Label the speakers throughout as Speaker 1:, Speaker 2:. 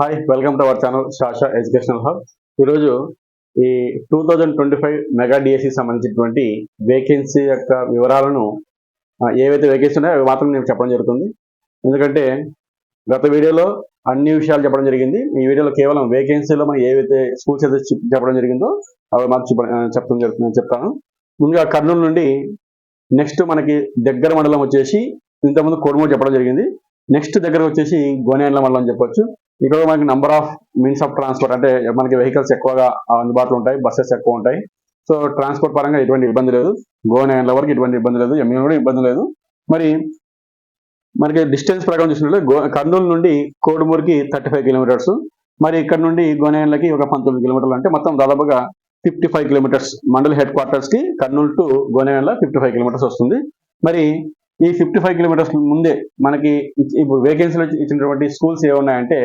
Speaker 1: Hi welcome to our channel Shasha educational hub ఈరోజు ఈ two thousand twenty five mega DSC సంబంధించినటువంటి vacancy యొక్క వివరాలను ఏవైతే వేకెన్సీ ఉన్నాయో అవి మాత్రం నేను చెప్పడం జరుగుతుంది. ఎందుకంటే గత వీడియోలో అన్ని విషయాలు చెప్పడం జరిగింది. ఈ వీడియోలో కేవలం వేకెన్సీలో మనం ఏవైతే స్కూల్స్ అయితే చెప్పడం జరిగిందో అవి మాత్రం చెప్ప- చెప్పడం జరుగుతుంది చెప్తాను. ముందుగా కర్నూలు నుండి నెక్స్ట్ మనకి దగ్గర మండలం వచ్చేసి ఇంతకుముందు కొడుమూరు చెప్పడం జరిగింది. నెక్స్ట్ దగ్గర వచ్చేసి గోనేండ్ల మండలం చెప్పొచ్చు. ఇక్కడ మనకి number of means of transport అంటే మనకి వెహికల్స్ ఎక్కువగా అందుబాటులో ఉంటాయి బస్సెస్ ఎక్కువ ఉంటాయి. సో ట్రాన్స్పోర్ట్ పరంగా ఎటువంటి ఇబ్బంది లేదు. గోనేండ్ల వరకు ఎటువంటి ఇబ్బంది లేదు. ఎంఈ కూడా ఇబ్బంది లేదు. మరి మనకి డిస్టెన్స్ ప్రకారం చూసినట్లయితే గో కర్నూలు నుండి కోడుమూరుకి థర్టీ ఫైవ్ కిలోమీటర్స్ మరి ఇక్కడ నుండి గోనేండ్లకి ఒక పంతొమ్మిది కిలోమీటర్లు అంటే మొత్తం దాదాపుగా ఫిఫ్టీ ఫైవ్ కిలోమీటర్స్ మండల head క్వార్టర్స్కి Kurnool to Gonegandla fifty five kilometres వస్తుంది. మరి ఈ ఫిఫ్టీ ఫైవ్ కిలోమీటర్స్ ముందే మనకి ఇప్పుడు వేకెన్సీలో ఇచ్చినటువంటి స్కూల్స్ ఏమున్నాయంటే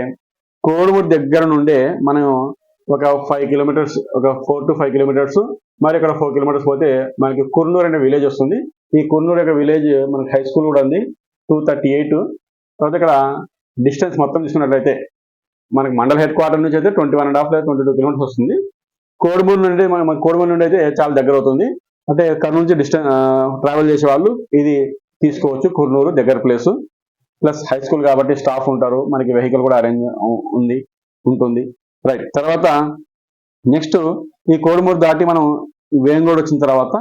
Speaker 1: కోడుమూరు దగ్గర నుండే మనం ఒక ఫైవ్ కిలోమీటర్స్ ఒక ఫోర్ టు ఫైవ్ కిలోమీటర్స్ మరి ఇక్కడ ఫోర్ కిలోమీటర్స్ పోతే మనకి కుర్నూరు అనే విలేజ్ వస్తుంది. ఈ కుర్నూరు యొక్క విలేజ్ మనకి హై స్కూల్ కూడా ఉంది టూ థర్టీ ఎయిట్ తర్వాత ఇక్కడ డిస్టెన్స్ మొత్తం తీసుకున్నట్లయితే మనకి మండల హెడ్ క్వార్టర్ నుంచి అయితే ట్వంటీ వన్ అండ్ హాఫ్ లేదా ట్వంటీ టూ కిలోమీటర్స్ వస్తుంది. కోడుమూరు నుండి మన కోడుమూరు నుండి అయితే చాలా దగ్గర అవుతుంది. అంటే కర్నూలు నుంచి డిస్టెన్స్ ట్రావెల్ చేసే వాళ్ళు ఇది తీసుకోవచ్చు కుర్నూరు దగ్గర ప్లేస్ ప్లస్ హై స్కూల్ కాబట్టి స్టాఫ్ ఉంటారు. మనకి వెహికల్ కూడా అరేంజ్ ఉంది ఉంటుంది. రైట్. తర్వాత నెక్స్ట్ ఈ కోడుమూరు దాటి మనం వేంగోడ్ వచ్చిన తర్వాత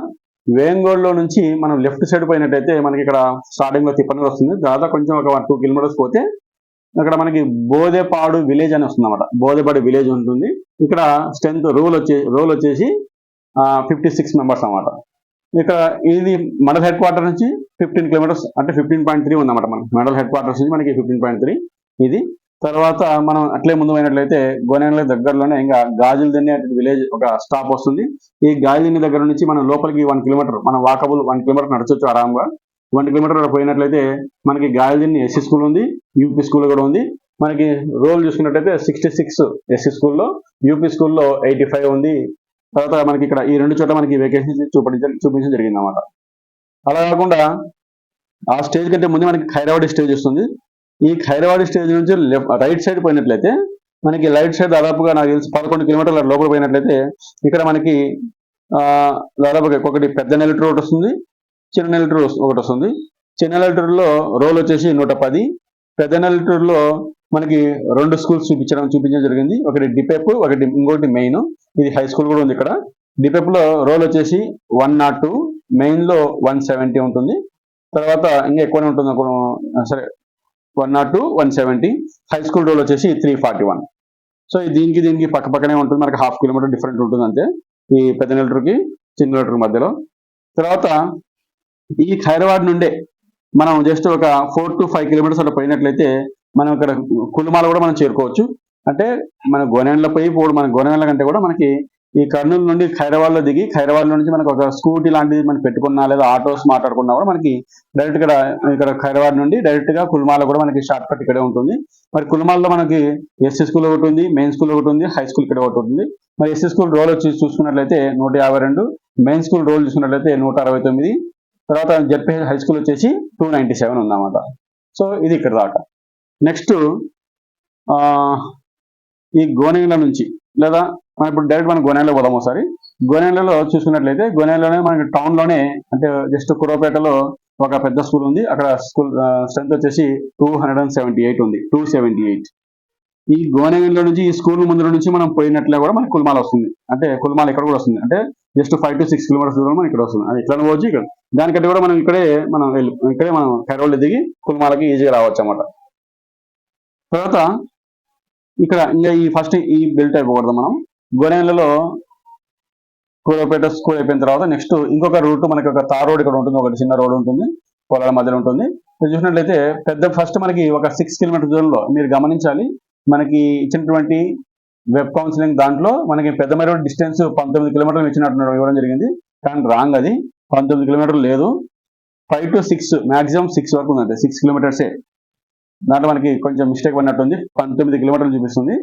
Speaker 1: వేంగోడ్లో నుంచి మనం లెఫ్ట్ సైడ్ పోయినట్టయితే మనకి ఇక్కడ స్టార్టింగ్లో తిప్పనూరు వస్తుంది. దాదాపు కొంచెం ఒక టూ కిలోమీటర్స్ పోతే అక్కడ మనకి బోదెపాడు విలేజ్ అని వస్తుంది అనమాట బోధేపాడు విలేజ్ ఉంటుంది. ఇక్కడ స్ట్రెంత్ రూల్ వచ్చే రోల్ వచ్చేసి ఫిఫ్టీ సిక్స్ మెంబర్స్ అనమాట ఇక్కడ ఇది మండల్ హెడ్ క్వార్టర్ నుంచి ఫిఫ్టీన్ కిలోమీటర్స్ అంటే ఫిఫ్టీన్ పాయింట్ త్రీ ఉందన్నమాట మనకి. మండల్ హెడ్ క్వార్టర్స్ నుంచి మనకి ఫిఫ్టీన్ పాయింట్ త్రీ ఇది. తర్వాత మనం అట్లే ముందు పోయినట్లయితే గోనెల దగ్గరలోనే ఇంకా గాజుల దిన్ని విలేజ్ ఒక స్టాప్ వస్తుంది. ఈ గాజుల దగ్గర నుంచి మనం లోపలికి వన్ కిలోమీటర్ మనం వాకబుల్ వన్ కిలోమీటర్ నడచొచ్చు ఆరాంగా. వన్ కిలోమీటర్ పోయినట్లయితే మనకి గాజుదిన్ని ఎస్సీ స్కూల్ ఉంది యూపీ స్కూల్ కూడా ఉంది. మనకి రోల్ చూసుకున్నట్టయితే సిక్స్టీ సిక్స్ ఎస్సీ స్కూల్లో యూపీ స్కూల్లో ఎయిటీ ఫైవ్ ఉంది. తర్వాత మనకి ఇక్కడ ఈ రెండు చోట్ల మనకి వేకెన్సీ చూపించ చూపించడం జరిగింది అనమాట అలా కాకుండా ఆ స్టేజ్ కంటే ముందు మనకి ఖైరవాడి స్టేజ్ వస్తుంది. ఈ ఖైరవాడి స్టేజ్ నుంచి లెఫ్ట్ రైట్ సైడ్ పోయినట్లయితే మనకి రైట్ సైడ్ దాదాపుగా నాకు తెలిసి పదకొండు కిలోమీటర్ల లోపల పోయినట్లయితే ఇక్కడ మనకి దాదాపుగా ఒకటి పెద్ద నెలటూరు ఒకటి వస్తుంది. చిన్న నెలటూరు ఒకటి వస్తుంది. చిన్న నెలటూరులో రోల్ వచ్చేసి నూట పది. పెద్ద నెలటూరులో మనకి రెండు స్కూల్స్ చూపించడం చూపించడం జరిగింది. ఒకటి డిపెప్ ఒకటి ఇంకోటి మెయిన్ ఇది హై స్కూల్ కూడా ఉంది ఇక్కడ. డిపెప్లో రోల్ వచ్చేసి వన్ నాట్ టూ మెయిన్లో వన్ సెవెంటీ ఉంటుంది. తర్వాత ఇంకా ఎక్కువనే ఉంటుంది సరే one nought two one seventy high school roll వచ్చేసి త్రీ ఫార్టీ వన్ సో దీనికి దీనికి పక్క పక్కనే ఉంటుంది. మనకి హాఫ్ కిలోమీటర్ డిఫరెంట్ ఉంటుంది అంతే. ఈ పెద్ద నెలటర్కి చిన్న నెలటర్ మధ్యలో. తర్వాత ఈ ఖైరవాడ్ నుండే మనం జస్ట్ ఒక ఫోర్ టు ఫైవ్ కిలోమీటర్స్ అట్లా పోయినట్లయితే మనం ఇక్కడ కులుమాల కూడా మనం చేరుకోవచ్చు. అంటే మన గోనెండ్ల పోయి పోడు మన గోనెండ్ల కంటే కూడా మనకి ఈ కర్నూలు నుండి ఖైరాబాద్లో దిగి ఖైరవాడ్ నుంచి మనకు ఒక స్కూటీ లాంటిది మనం పెట్టుకున్నా లేదా ఆటోస్ మాట్లాడుకున్నా కూడా మనకి డైరెక్ట్ ఇక్కడ ఇక్కడ ఖైరాబాద్ నుండి డైరెక్ట్గా కుల్మాల కూడా మనకి షార్ట్ కట్ ఇక్కడే ఉంటుంది. మరి కుల్మాల్లో మనకి ఎస్సీ స్కూల్ ఒకటి ఉంది మెయిన్ స్కూల్ ఒకటి ఉంది హై స్కూల్ ఇక్కడ ఒకటి ఉంటుంది మరి ఎస్సీ స్కూల్ రోల్ వచ్చి చూసుకున్నట్లయితే నూట యాభై రెండు మెయిన్ స్కూల్ రోల్ చూసుకున్నట్లయితే నూట అరవై తొమ్మిది తర్వాత జెడ్పీ హై స్కూల్ వచ్చేసి టూ నైన్టీ సెవెన్ ఉందన్నమాట. సో ఇది ఇక్కడ దాకా. నెక్స్ట్ ఈ గోనెల నుంచి లేదా మనం ఇప్పుడు డైరెక్ట్ మనం గోనెండ్లో పోదాం ఒకసారి. గోనెలలో చూసుకున్నట్లయితే గోనెండ్లోనే మనకి టౌన్లోనే అంటే జస్ట్ కురవపేటలో ఒక పెద్ద స్కూల్ ఉంది. అక్కడ స్కూల్ స్ట్రెంత్ వచ్చేసి two hundred and seventy eight ఉంది. Two seventy eight. ఈ గోనెండ్ల నుంచి ఈ స్కూల్ ముందు నుంచి మనం పోయినట్లే కూడా మనకి కుల్మాల వస్తుంది. అంటే కుల్మాల ఇక్కడ కూడా వస్తుంది. అంటే just five to six kilometres దూరం మనకి ఇక్కడ వస్తుంది. అది ఇట్లా పోవచ్చు ఇక్కడ. దానికంటే కూడా మనం ఇక్కడే మనం ఇక్కడే మనం కైరోళ్ళు దిగి కుల్మాలకి ఈజీగా రావచ్చు అన్నమాట. తర్వాత ఇక్కడ ఇంకా ఈ ఫస్ట్ ఈ బెల్ట్ అయిపోకూడదు మనం. గోనెలలో కూరపేట స్కూల్ అయిపోయిన తర్వాత నెక్స్ట్ ఇంకొక రూట్ మనకి ఒక తార్ రోడ్ ఇక్కడ ఉంటుంది ఒకటి చిన్న రోడ్ ఉంటుంది పొలాల మధ్యలో ఉంటుంది. మీరు చూసినట్లయితే పెద్ద ఫస్ట్ మనకి ఒక సిక్స్ కిలోమీటర్ దూరంలో మీరు గమనించాలి మనకి ఇచ్చినటువంటి వెబ్ కౌన్సిలింగ్ దాంట్లో మనకి పెద్ద మరి డిస్టెన్స్ పంతొమ్మిది కిలోమీటర్లు ఇచ్చినట్టు ఇవ్వడం జరిగింది. కానీ రాంగ్ అది. పంతొమ్మిది కిలోమీటర్లు లేదు. Five to six maximum six వరకు ఉందంటే సిక్స్ కిలోమీటర్సే దాంట్లో మనకి కొంచెం మిస్టేక్ పడినట్టుంది. పంతొమ్మిది కిలోమీటర్లు చూపిస్తుంది.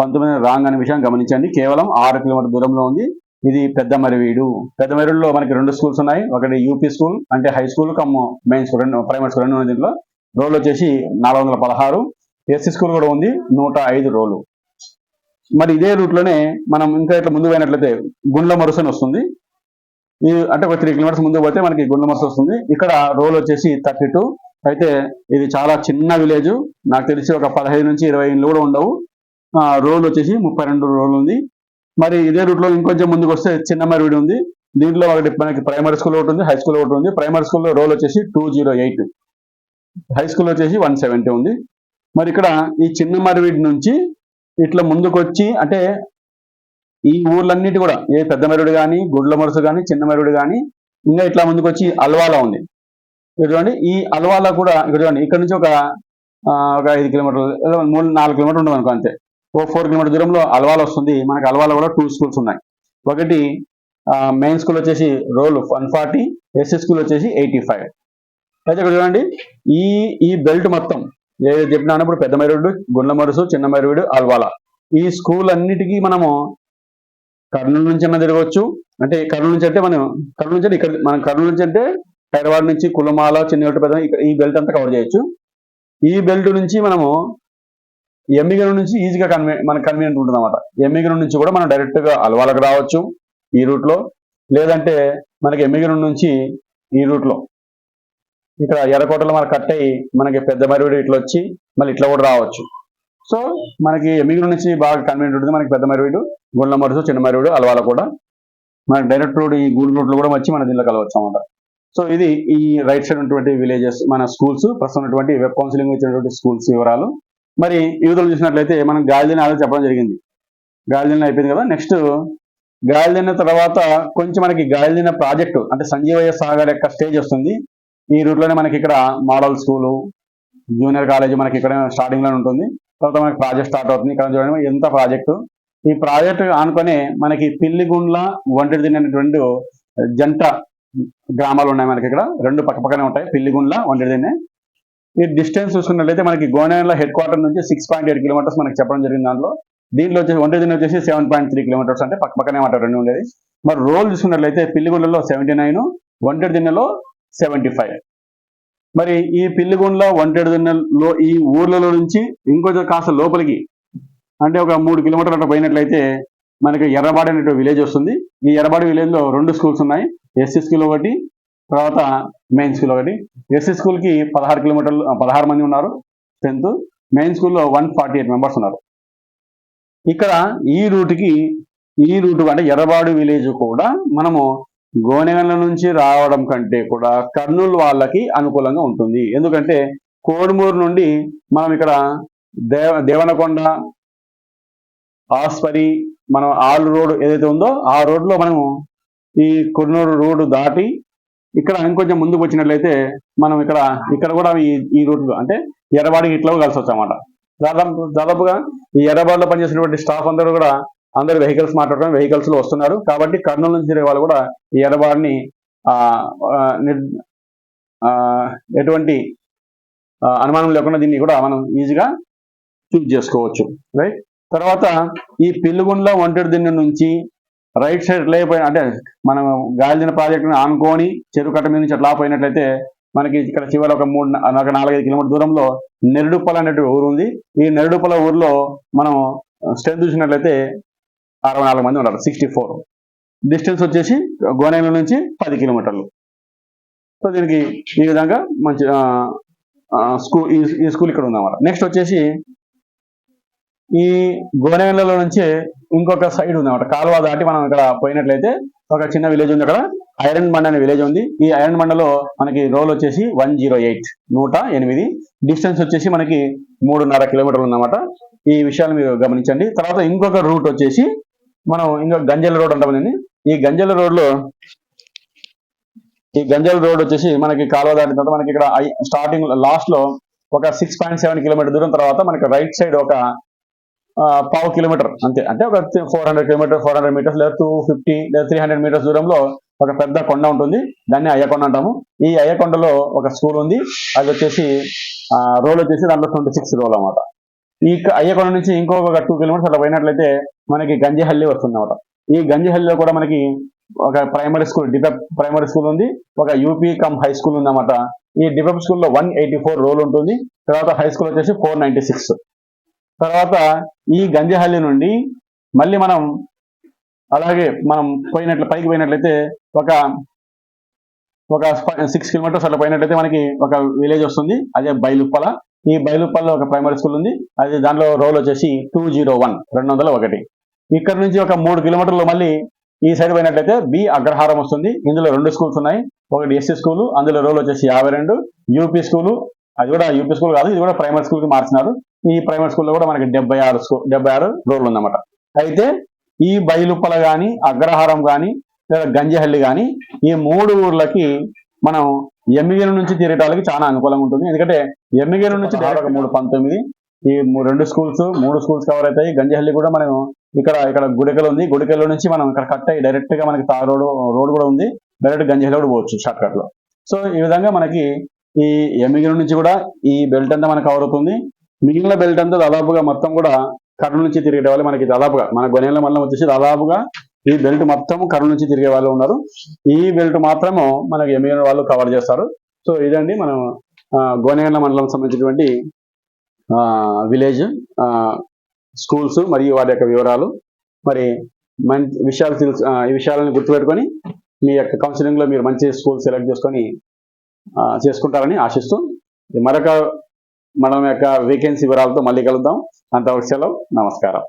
Speaker 1: పంతొమ్మిది రాంగ్ అనే విషయం గమనించండి. కేవలం ఆరు కిలోమీటర్ దూరంలో ఉంది. ఇది పెద్ద మరివీడు. పెద్ద మరివీడులో మనకి రెండు స్కూల్స్ ఉన్నాయి. ఒకటి యూపీ స్కూల్ అంటే high school cum main school రెండు ప్రైమరీ స్కూల్ రెండు దీంట్లో. రోడ్ వచ్చేసి నాలుగు వందల పదహారు. ఎస్సీ స్కూల్ కూడా ఉంది. నూట ఐదు రోలు మరి ఇదే రూట్లోనే మనం ఇంకా ఇట్లా ముందు పోయినట్లయితే గుండ్ల మరుస అని వస్తుంది. ఈ అంటే ఒక త్రీ కిలోమీటర్స్ ముందు పోతే మనకి గుండ్ల మరుస వస్తుంది. ఇక్కడ రోల్ వచ్చేసి థర్టీ టూ అయితే ఇది చాలా చిన్న విలేజ్. నాకు తెలిసి ఒక పదహైదు నుంచి ఇరవై ఇండ్లు కూడా ఉండవు. ఆ, రోల్ వచ్చేసి ముప్పై రెండు రోల్ ఉంది. మరి ఇదే రూట్లో ఇంకొంచెం ముందుకు వస్తే చిన్న మరివిడి ఉంది. దీంట్లో ఒకటి మనకి ప్రైమరీ స్కూల్ ఒకటి ఉంది హై స్కూల్ ఒకటి ఉంది. ప్రైమరీ స్కూల్లో రోల్ వచ్చేసి two zero eight. High school వచ్చేసి వన్ సెవెంటీ ఉంది. మరి ఇక్కడ ఈ చిన్న మరివిడి నుంచి ఇట్లా ముందుకు వచ్చి అంటే ఈ ఊర్లన్నిటి కూడా ఏ పెద్ద మరుడు కానీ గుడ్ల మరుసు కానీ చిన్న మరుడు కానీ ఇంకా ఇట్లా ముందుకు వచ్చి అల్వాలా ఉంది. ఇక్కడ చూడండి ఈ అల్వాలా కూడా ఇక్కడ చూడండి ఇక్కడ నుంచి ఒక ఒక ఐదు కిలోమీటర్లు మూడు నాలుగు కిలోమీటర్లు ఉంటుంది అనుకో అంతే. ఓ ఫోర్ కిలోమీటర్ దూరంలో అల్వాల వస్తుంది. మనకి అల్వాల కూడా టూ స్కూల్స్ ఉన్నాయి. ఒకటి మెయిన్ స్కూల్ వచ్చేసి roll one forty SC school వచ్చేసి ఎయిటీ ఫైవ్. అయితే ఇక్కడ చూడండి ఈ ఈ బెల్ట్ మొత్తం ఏదైతే చెప్పినా ఇప్పుడు పెద్ద మైరుడు గుండ్ల మరుసు చిన్న మైరుడు అల్వాల. ఈ స్కూల్ అన్నిటికీ మనము కర్నూలు నుంచి అన్న తిరగవచ్చు. అంటే కర్నూలు నుంచి అంటే మనం కర్నూలు నుంచి అంటే ఇక్కడ మనం కర్నూలు నుంచి అంటే హైదరాబాద్ నుంచి కులమాల చెన్నగట్టు పెద్ద ఇక్కడ ఈ బెల్ట్ అంతా కవర్ చేయొచ్చు. ఈ బెల్ట్ నుంచి మనము ఎమ్మిగరం నుంచి ఈజీగా కన్వీ మనకు కన్వీనియంట్ ఉంటుంది అనమాట ఎమ్మిగరం నుంచి కూడా మనం డైరెక్ట్గా అలవాలకు రావచ్చు ఈ రూట్లో లేదంటే మనకి ఎమ్మిగరం నుంచి ఈ రూట్లో ఇక్కడ ఎర్రకోటలో మనకు కట్ అయ్యి మనకి పెద్ద మరివిడి ఇట్లా వచ్చి మళ్ళీ ఇట్లా కూడా రావచ్చు. సో మనకి ఎమ్మిగరం నుంచి బాగా కన్వీనియంట్ ఉంటుంది. మనకి పెద్ద మరివిడు గుండ్ల మరుసు చిన్న మరివిడు అలవాల కూడా. మనకి డైరెక్ట్ రోడ్ ఈ గూడు రూట్లు కూడా వచ్చి మన దీనిలో కలవచ్చు అనమాట సో ఇది ఈ రైట్ సైడ్ ఉన్నటువంటి విలేజెస్ మన స్కూల్స్ ప్రస్తుతం ఉన్నటువంటి వెబ్ కౌన్సిలింగ్ ఇచ్చినటువంటి స్కూల్స్ వివరాలు. మరి యువతలు చూసినట్లయితే మనం గాలిదిన ఆల్రెడీ చెప్పడం జరిగింది. గాలిదిన అయిపోయింది కదా? నెక్స్ట్ గాలిదిన తర్వాత కొంచెం మనకి గాలిదిన ప్రాజెక్టు అంటే సంజీవయ్య సాగర్ యొక్క స్టేజ్ వస్తుంది. ఈ రూట్లోనే మనకి ఇక్కడ మోడల్ స్కూలు జూనియర్ కాలేజ్ మనకి ఇక్కడ స్టార్టింగ్లోనే ఉంటుంది. తర్వాత మనకి ప్రాజెక్ట్ స్టార్ట్ అవుతుంది. ఇక్కడ చూడండి ఎంత ప్రాజెక్టు. ఈ ప్రాజెక్ట్ ఆనుకొని మనకి పిల్లిగుండ్ల ఒంటిది అనేటువంటి జంట గ్రామాలు ఉన్నాయి మనకి ఇక్కడ. రెండు పక్క పక్కనే ఉంటాయి. పిల్లిగుండ్ల ఒంటిదిన్నే ఈ డిస్టెన్స్ చూసుకున్నట్లయితే మనకి గోనేల హెడ్ క్వార్టర్ నుంచి సిక్స్ పాయింట్ ఎయిట్ కిలోమీటర్స్ మనకి చెప్పడం జరిగింది దాంట్లో. దీంట్లో వచ్చేసి ఒంటిదిన్న వచ్చేసి సెవెన్ పాయింట్ త్రీ కిలోమీటర్స్ అంటే పక్క పక్కనే మాట రెండు ఉండేది. మరి రోల్ చూసుకున్నట్లయితే పిల్లిగుండ్లలో సెవెంటీ నైన్ ఒంటెడి దిన్నెలో సెవెంటీ ఫైవ్ మరి ఈ పిల్లిగుండ్ల ఒంటెడి దిన్నెలో ఈ ఊర్లలో నుంచి ఇంకొంచెం కాస్త లోపలికి అంటే ఒక మూడు కిలోమీటర్లు అట్లా పోయినట్లయితే మనకి ఎర్రబాడి అనేటువంటి విలేజ్ వస్తుంది. ఈ ఎర్రబాడి విలేజ్లో రెండు స్కూల్స్ ఉన్నాయి. ఎస్సీ స్కూల్ ఒకటి తర్వాత మెయిన్ స్కూల్ ఒకటి. ఎస్సీ స్కూల్కి పదహారు కిలోమీటర్లు పదహారు మంది ఉన్నారు టెన్త్ మెయిన్ స్కూల్లో వన్ ఫార్టీ ఎయిట్ మెంబర్స్ ఉన్నారు. ఇక్కడ ఈ రూట్కి ఈ రూట్ అంటే ఎర్రబాడు విలేజ్ కూడా మనము గోనెగండ్ల నుంచి రావడం కంటే కూడా కర్నూలు వాళ్ళకి అనుకూలంగా ఉంటుంది. ఎందుకంటే కోడుమూరు నుండి మనం ఇక్కడ దేవ దేవనకొండ ఆస్పరి మనం ఆల్ రోడ్ ఏదైతే ఉందో ఆ రోడ్లో మనము ఈ కొన్నూరు రోడ్డు దాటి ఇక్కడ ఇంకొంచెం ముందుకు వచ్చినట్లయితే మనం ఇక్కడ ఇక్కడ కూడా ఈ ఈ రూట్ అంటే ఎర్రబాడికి ఇట్లా కలిసి వచ్చామాట దాదాపు దాదాపుగా ఈ ఎర్రబాడిలో పనిచేసినటువంటి స్టాఫ్ అందరూ కూడా అందరు వెహికల్స్ మాట్లాడడం వెహికల్స్లో వస్తున్నారు. కాబట్టి కర్నూలు నుంచి తిరిగే వాళ్ళు కూడా ఈ ఎర్రబాడిని ఎటువంటి అనుమానం లేకుండా దీన్ని కూడా మనం ఈజీగా చూజ్ చేసుకోవచ్చు. రైట్? తర్వాత ఈ పిల్లుగుండ్ల ఒంటరి దిన్నె నుంచి రైట్ సైడ్ లేకపోయినా అంటే మనం గాలిదిన ప్రాజెక్టును ఆనుకొని చెరువు కట్ట మీద నుంచి అట్లా పోయినట్లయితే మనకి ఇక్కడ చివరి ఒక మూడు ఒక నాలుగైదు కిలోమీటర్ దూరంలో నెరడుపల అనేటువంటి ఊరు ఉంది. ఈ నెరడుపల ఊర్లో మనం స్ట్రెంత్ చూసినట్లయితే అరవై నాలుగు మంది ఉన్నారు. Sixty four. డిస్టెన్స్ వచ్చేసి గోనెల నుంచి పది కిలోమీటర్లు. సో దీనికి ఈ విధంగా మంచి స్కూల్ ఈ స్కూల్ ఇక్కడ ఉందన్నమాట. నెక్స్ట్ వచ్చేసి ఈ గోనెలలో నుంచి ఇంకొక సైడ్ ఉంది అనమాట కాలువ దాటి మనం ఇక్కడ పోయినట్లయితే ఒక చిన్న విలేజ్ ఉంది అక్కడ. ఐరన్ మండ అనే విలేజ్ ఉంది. ఈ ఐరన్ మండలో మనకి రోల్ వచ్చేసి వన్ జీరో ఎయిట్ నూట ఎనిమిది. డిస్టెన్స్ వచ్చేసి మనకి మూడున్నర కిలోమీటర్లు ఉందన్నమాట. ఈ విషయాలు మీరు గమనించండి. తర్వాత ఇంకొక రూట్ వచ్చేసి మనం ఇంకొక గంజల రోడ్ అంటామండి ఈ గంజల రోడ్లో ఈ గంజల రోడ్ వచ్చేసి మనకి కాలువ దాటిన తర్వాత మనకి ఇక్కడ స్టార్టింగ్ లాస్ట్లో ఒక సిక్స్ పాయింట్ సెవెన్ కిలోమీటర్ దూరం తర్వాత మనకి రైట్ సైడ్ ఒక పావు కిలోమీటర్ అంతే. అంటే ఒక four hundred kilometre four hundred metres లేదా టూ ఫిఫ్టీ లేదా త్రీ హండ్రెడ్ మీటర్స్ దూరంలో ఒక పెద్ద కొండ ఉంటుంది. దాన్ని అయ్యకొండ అంటాము. ఈ అయ్యకొండలో ఒక స్కూల్ ఉంది. అది వచ్చేసి రోల్ వచ్చేసి దాంట్లో ట్వంటీ సిక్స్ రోల్ అనమాట ఈ అయ్యకొండ నుంచి ఇంకొక టూ కిలోమీటర్స్ అలా పోయినట్లయితే మనకి గంజిహల్లి వస్తుంది అనమాట ఈ గంజిహల్లిలో కూడా మనకి ఒక primary school DPEP primary school ఉంది. ఒక యూపీ కమ్ హై స్కూల్ ఉంది అన్నమాట ఈ డిపెప్ స్కూల్లో వన్ ఎయిటీ ఫోర్ రోల్ ఉంటుంది. తర్వాత హై స్కూల్ వచ్చేసి ఫోర్ నైన్టీ సిక్స్. తర్వాత ఈ గంజహల్లి నుండి మళ్ళీ మనం అలాగే మనం పోయినట్లు పైకి పోయినట్లయితే ఒక ఒక సిక్స్ కిలోమీటర్స్ అట్లా పోయినట్లయితే మనకి ఒక విలేజ్ వస్తుంది. అదే బైలుప్పల. ఈ బైలుప్పల్లో ఒక ప్రైమరీ స్కూల్ ఉంది. అది దాంట్లో రోల్ వచ్చేసి టూ జీరో వన్ రెండు వందల ఒకటి. ఇక్కడ నుంచి ఒక మూడు కిలోమీటర్లు మళ్ళీ ఈ సైడ్ పోయినట్లయితే బి అగ్రహారం వస్తుంది. ఇందులో రెండు స్కూల్స్ ఉన్నాయి. ఒకటి ఎస్సీ స్కూల్ అందులో రోల్ వచ్చేసి యాభై రెండు. యూపీ స్కూల్ అది కూడా యూపీ స్కూల్ కాదు ఇది కూడా ప్రైమరీ స్కూల్కి మార్చినారు. ఈ ప్రైమరీ స్కూల్లో కూడా మనకి డెబ్బై ఆరు డెబ్బై ఆరు రోడ్లు ఉందన్నమాట. అయితే ఈ బయలుప్పల గాని అగ్రహారం గాని లేదా గంజహల్లి గాని ఈ మూడు ఊర్లకి మనం ఎమ్మిగేలు నుంచి తిరగటానికి చాలా అనుకూలంగా ఉంటుంది. ఎందుకంటే ఎమ్మిగేలు నుంచి డైరెక్ట్ మూడు పంతొమ్మిది ఈ రెండు స్కూల్స్ మూడు స్కూల్స్ కవర్ అవుతాయి. గంజహల్లి కూడా మనం ఇక్కడ ఇక్కడ గుడికల్ ఉంది. గుడికల్ నుంచి మనం ఇక్కడ కట్ అయ్యి డైరెక్ట్గా మనకి తార్ రోడ్ రోడ్ కూడా ఉంది. డైరెక్ట్ గంజహల్లి కూడా పోవచ్చు షార్ట్ కట్లో సో ఈ విధంగా మనకి ఈ ఎమ్మిగేలు నుంచి కూడా ఈ బెల్ట్ అంతా మనకు కవర్ అవుతుంది. మిగిలిన బెల్ట్ అంతా దాదాపుగా మొత్తం కూడా కర్నూలు నుంచి తిరిగే వాళ్ళు మనకి దాదాపుగా. మన గొనెల మండలం వచ్చేసి దాదాపుగా ఈ బెల్ట్ మొత్తం కర్నూలు నుంచి తిరిగే వాళ్ళు ఉన్నారు. ఈ బెల్ట్ మాత్రము మనకి ఎమ్మిగేల వాళ్ళు కవర్ చేస్తారు. సో ఇదండి మనం గోనేగండ్ల మండలం సంబంధించినటువంటి విలేజ్ స్కూల్స్ మరియు వాటి యొక్క వివరాలు. మరి మంచి విషయాలు తెలుసు ఆ, ఈ విషయాలను గుర్తుపెట్టుకొని మీ యొక్క కౌన్సిలింగ్లో మీరు మంచి స్కూల్ సెలెక్ట్ చేసుకొని చేసుకుంటారని ఆశిస్తూ మరొక మనం యొక్క వేకెన్సీ వివరాలతో మళ్ళీ కలుద్దాం. అంతవరకు సెలవు. నమస్కారం.